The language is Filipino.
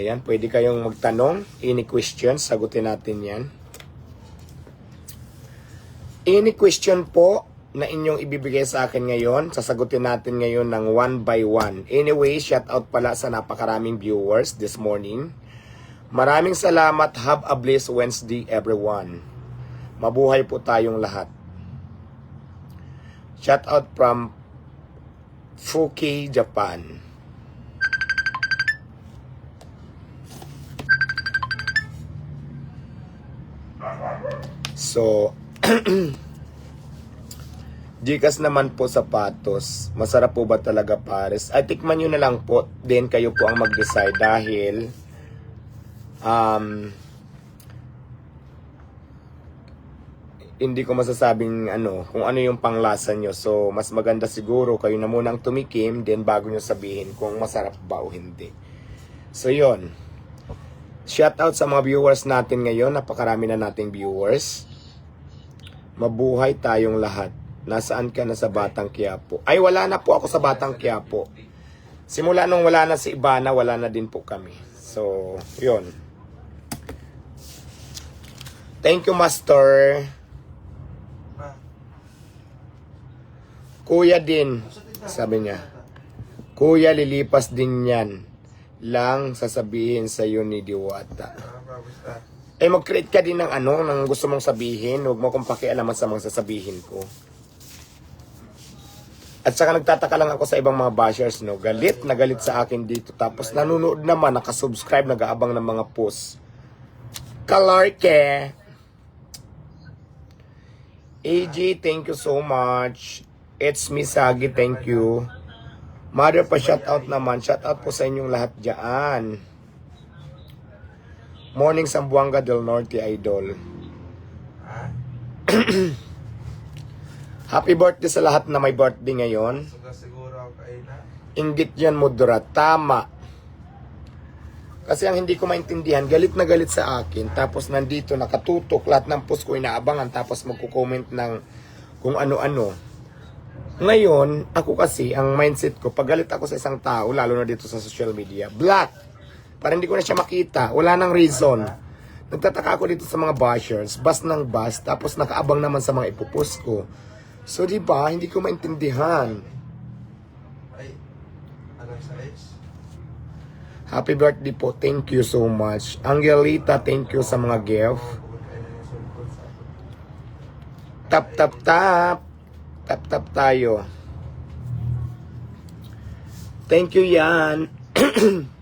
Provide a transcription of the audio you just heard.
Ayan, pwede kayong magtanong. Any questions, sagutin natin yan. Any question po na inyong ibibigay sa akin ngayon, sasagutin natin ngayon ng one by one. Anyway, shout out pala sa napakaraming viewers this morning. Maraming salamat. Have a blessed Wednesday, everyone. Mabuhay po tayong lahat. Shout out from Fuki, Japan. So, Gcash naman po sapatos. Masarap po ba talaga pares? Ay, tikman nyo na lang po. Then kayo po ang mag-decide dahil um, hindi ko masasabing ano, kung ano yung panglasa nyo. So, mas maganda siguro kayo na munang tumikim, then bago nyo sabihin kung masarap ba o hindi. So, yon Shout out sa mga viewers natin ngayon. Napakarami na nating viewers. Mabuhay tayong lahat. Nasaan ka na sa Batang Quiapo? Ay, wala na po ako sa Batang Quiapo. Simula nung wala na si Ibana, wala na din po kami. So, yon Thank you, Master. Kuya din, sabi niya. Kuya, lilipas din yan. Lang sasabihin sa iyo ni Diwata. Eh, mag-create ka din ng ano, ng gusto mong sabihin. Huwag mo kong pakialaman sa mga sasabihin ko. At saka nagtataka lang ako sa ibang mga bashers, no? Galit na galit sa akin dito. Tapos nanonood naman, nakasubscribe, nag-aabang ng mga posts. Kalarke! AG, thank you so much. It's Misagi, thank you. Mother pa shoutout naman. Shoutout po sa inyong lahat dyan. Morning Sambuanga del Norte, Idol. Happy birthday sa lahat na may birthday ngayon. Inggit yan, Mudra. Tama. Kasi ang hindi ko maintindihan, galit na galit sa akin. Tapos nandito, nakatutok. Lahat ng post ko inaabangan. Tapos magko-comment ng kung ano-ano. Ngayon, ako kasi, ang mindset ko, pag galit ako sa isang tao, lalo na dito sa social media, black. Para hindi ko na siya makita. Wala nang reason. Nagtataka ako dito sa mga bashers, bas ng bas, tapos nakaabang naman sa mga ipopost ko. So, di ba, hindi ko maintindihan. Ano? Happy birthday po. Thank you so much. Angelita, thank you sa mga gift. Tap, tap, tap. Tap, tap tayo. Thank you yan.